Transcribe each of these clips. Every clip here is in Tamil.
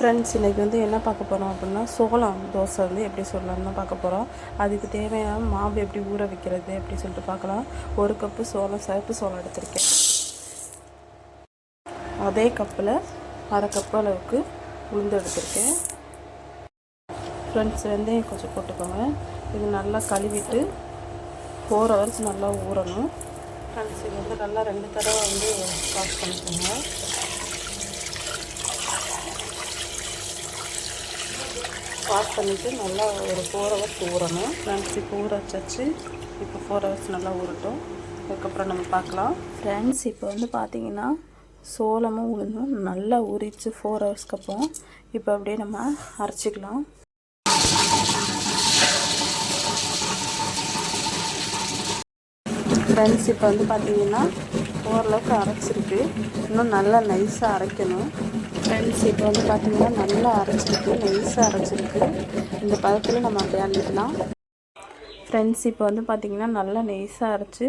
ஃப்ரெண்ட்ஸ் இன்றைக்கி வந்து என்ன பார்க்க போகிறோம் அப்படின்னா சோளம் தோசை வந்து எப்படி சொல்லலாம்னு தான் பார்க்க போகிறோம் அதுக்கு தேவையான மாவு எப்படி ஊற வைக்கிறது அப்படி சொல்லிட்டு பார்க்கலாம். ஒரு கப்பு சோளம் சிவப்பு சோளம் எடுத்திருக்கேன். அதே கப்பில் அரை கப்பு அளவுக்கு உளுந்து எடுத்திருக்கேன். ஃப்ரெண்ட்ஸ் வெந்தயம் கொஞ்சம் போட்டுக்கோங்க. இது நல்லா கழுவிட்டு ஃபோர் ஹவர்ஸ் நல்லா ஊறணும். ஃப்ரெண்ட்ஸ் இது வந்து நல்லா ரெண்டு தடவை வந்து வாஷ் பண்ணிக்கோங்க. வாஷ் பண்ணிவிட்டு நல்லா ஒரு ஃபோர் ஹவர்ஸ் ஊறணும். ஃப்ரெண்ட்ஸ் இப்போ ஊற வச்சாச்சு. இப்போ ஃபோர் ஹவர்ஸ் நல்லா ஊறட்டும். அதுக்கப்புறம் நம்ம பார்க்கலாம். ஃப்ரெண்ட்ஸ் இப்போ வந்து பார்த்தீங்கன்னா சோளமும் உளுந்தும் நல்லா ஊறிச்சு ஃபோர் ஹவர்ஸ்க்கு அப்புறம். இப்போ அப்படியே நம்ம அரைச்சிக்கலாம். ஃப்ரெண்ட்ஸ் இப்போ வந்து பார்த்தீங்கன்னா ஓரளவுக்கு அரைச்சிருக்கு. இன்னும் நல்லா நைஸாக அரைக்கணும். ஃப்ரெண்ட்ஸ் இப்போ வந்து பார்த்திங்கன்னா நல்லா அரைச்சிருக்கு நைஸாக அரைச்சிருக்கு இந்த பதத்தில் நம்ம அப்படியே அள்ளிக்கலாம் ஃப்ரெண்ட்ஸ் இப்போ வந்து பார்த்திங்கன்னா நல்லா நைஸாக அரைச்சி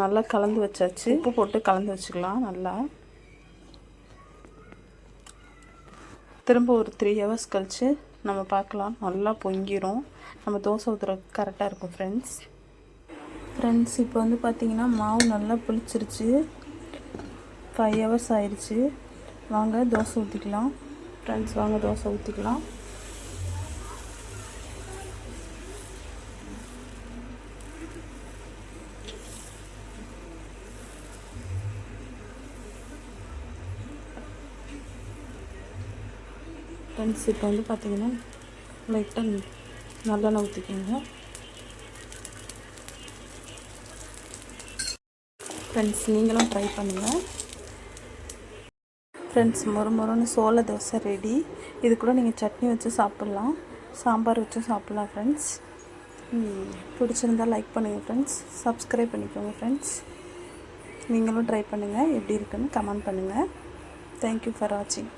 நல்லா கலந்து வச்சாச்சு. உப்பு போட்டு கலந்து வச்சுக்கலாம் நல்லா. திரும்ப ஒரு த்ரீ ஹவர்ஸ் கழித்து நம்ம பார்க்கலாம் நல்லா பொங்கிரும். நம்ம தோசை ஊற்றுற கரெக்டாக இருக்கும் ஃப்ரெண்ட்ஸ் ஃப்ரெண்ட்ஸ் இப்போ வந்து பார்த்திங்கன்னா மாவு நல்லா புளிச்சிருச்சு. ஃபைவ் ஹவர்ஸ் ஆயிடுச்சு வாங்க தோசை ஊற்றிக்கலாம் ஃப்ரெண்ட்ஸ் வாங்க தோசை ஊற்றிக்கலாம் ஃப்ரெண்ட்ஸ் இப்போ வந்து பார்த்திங்கன்னா லைட்டாக நல்லெண்ணெய் ஊற்றிக்கோங்க ஃப்ரெண்ட்ஸ் நீங்களும் ட்ரை பண்ணுங்கள் ஃப்ரெண்ட்ஸ் மொறு மொறுன்னு சோள தோசை ரெடி இது கூட நீங்கள் சட்னி வச்சு சாப்பிட்லாம். சாம்பார் வச்சு சாப்பிட்லாம் ஃப்ரெண்ட்ஸ் பிடிச்சிருந்தால் லைக் பண்ணுங்கள் ஃப்ரெண்ட்ஸ் சப்ஸ்கிரைப் பண்ணிக்கோங்க ஃப்ரெண்ட்ஸ் நீங்களும் ட்ரை பண்ணுங்கள் எப்படி இருக்குன்னு கமெண்ட் பண்ணுங்கள் தேங்க்யூ ஃபார் வாட்சிங்